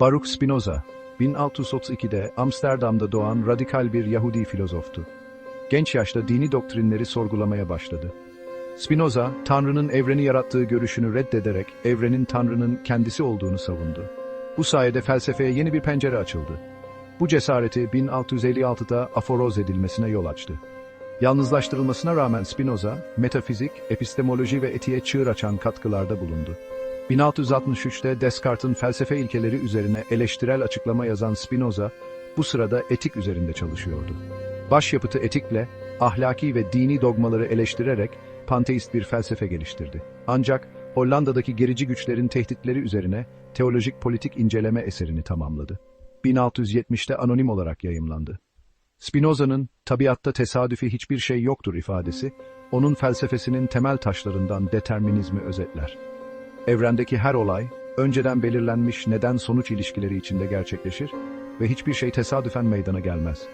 Baruch Spinoza, 1632'de Amsterdam'da doğan radikal bir Yahudi filozoftu. Genç yaşta dini doktrinleri sorgulamaya başladı. Spinoza, Tanrı'nın evreni yarattığı görüşünü reddederek evrenin Tanrı'nın kendisi olduğunu savundu. Bu sayede felsefeye yeni bir pencere açıldı. Bu cesareti 1656'da aforoz edilmesine yol açtı. Yalnızlaştırılmasına rağmen Spinoza, metafizik, epistemoloji ve etiğe çığır açan katkılarda bulundu. 1663'te Descartes'in felsefe ilkeleri üzerine eleştirel açıklama yazan Spinoza, bu sırada etik üzerinde çalışıyordu. Başyapıtı etikle, ahlaki ve dini dogmaları eleştirerek panteist bir felsefe geliştirdi. Ancak Hollanda'daki gerici güçlerin tehditleri üzerine teolojik politik inceleme eserini tamamladı. 1670'te anonim olarak yayımlandı. Spinoza'nın tabiatta tesadüfi hiçbir şey yoktur ifadesi, onun felsefesinin temel taşlarından determinizmi özetler. Evrendeki her olay, önceden belirlenmiş neden-sonuç ilişkileri içinde gerçekleşir ve hiçbir şey tesadüfen meydana gelmez.